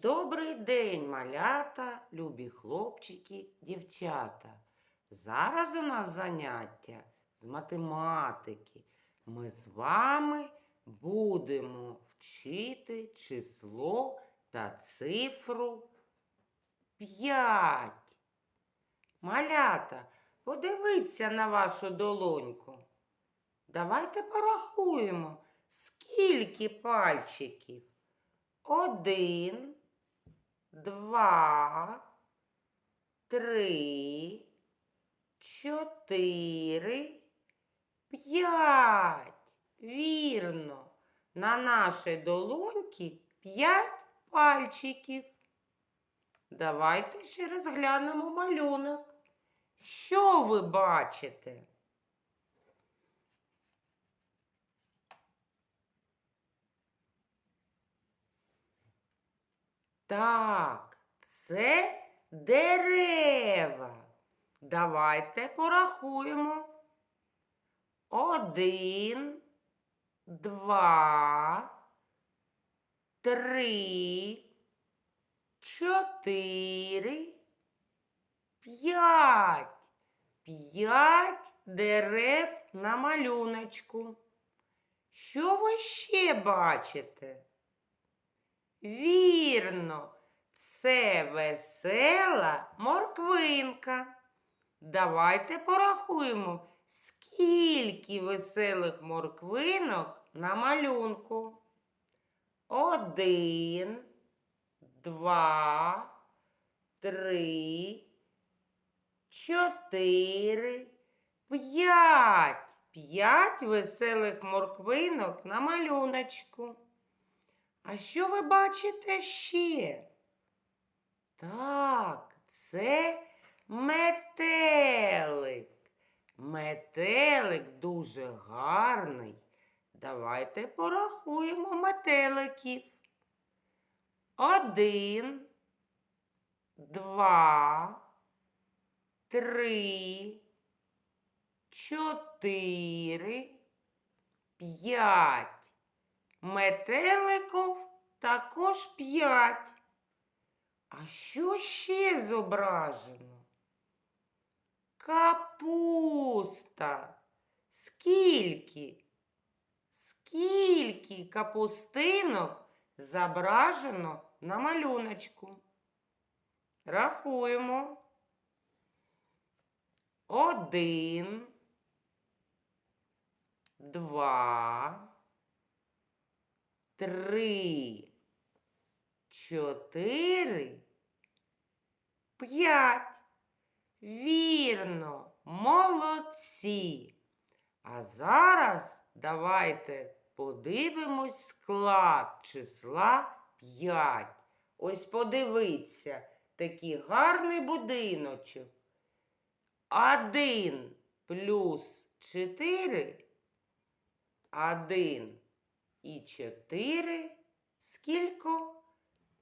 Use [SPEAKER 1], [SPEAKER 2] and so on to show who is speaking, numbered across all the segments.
[SPEAKER 1] Добрий день, малята, любі хлопчики, дівчата. Зараз у нас заняття з математики. Ми з вами будемо вчити число та цифру 5. Малята, подивіться на вашу долоньку. Давайте порахуємо, скільки пальчиків. Один, два, три, чотири, п'ять. Вірно. На нашій долоньці п'ять пальчиків. Давайте ще розглянемо малюнок. Що ви бачите? Так, це дерева. Давайте порахуємо. Один, два, три, чотири, п'ять. П'ять дерев на малюночку. Що ви ще бачите? Вірно, це весела морквинка. Давайте порахуємо, скільки веселих морквинок на малюнку. Один, два, три, чотири, п'ять. П'ять веселих морквинок на малюночку. А що ви бачите ще? Так, це метелик. Метелик дуже гарний. Давайте порахуємо метеликів. Один, два, три, чотири, п'ять. Метеликів також п'ять. А що ще зображено? Капуста. Скільки? Скільки капустинок зображено на малюночку? Рахуємо. Один, два, три, чотири, п'ять. Вірно, молодці. А зараз давайте подивимось склад числа 5. Ось подивіться, такий гарний будиночок. Один плюс чотири. Один і чотири. Скільки?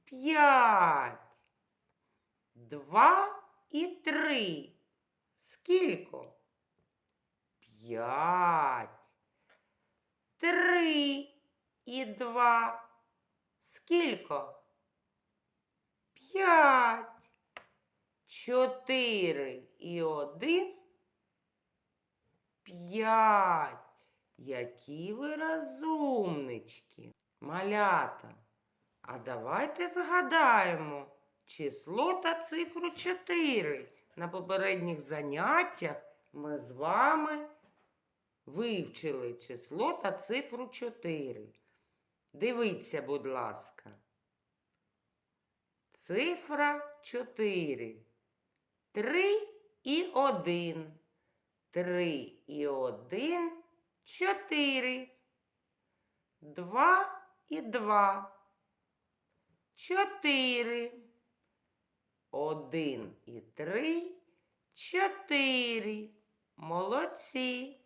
[SPEAKER 1] П'ять. Два і три. Скільки? П'ять. Три і два. Скільки? П'ять. Чотири і один. П'ять. Які ви розумнички, малята. А давайте згадаємо число та цифру 4. На попередніх заняттях ми з вами вивчили число та цифру 4. Дивіться, будь ласка. Цифра 4. 3 і 1. 3 і 1 – 4. 2 і 2. 4. 1 і 3 – 4. Молодці.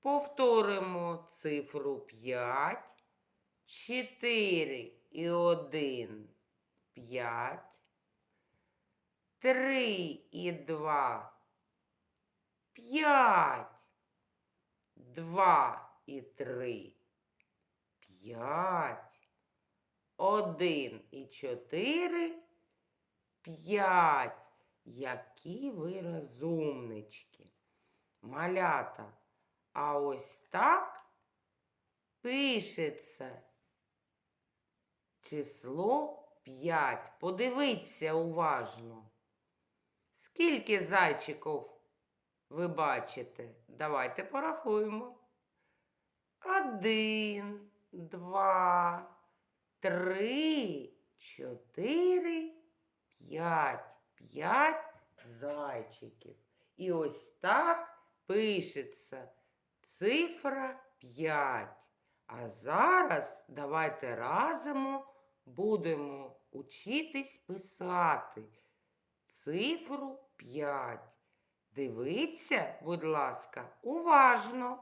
[SPEAKER 1] Повторимо цифру 5. 4 і 1 – 5. 3 і 2 – 5. 2 і 3 – 5. один і чотири, п'ять. Які ви розумнички. Малята. А ось так пишеться число 5. Подивіться уважно. Скільки зайчиків ви бачите? Давайте порахуємо. Один, два, три, чотири, п'ять. П'ять зайчиків. І ось так пишеться цифра 5. А зараз давайте разом будемо учитись писати цифру 5. Дивіться, будь ласка, уважно.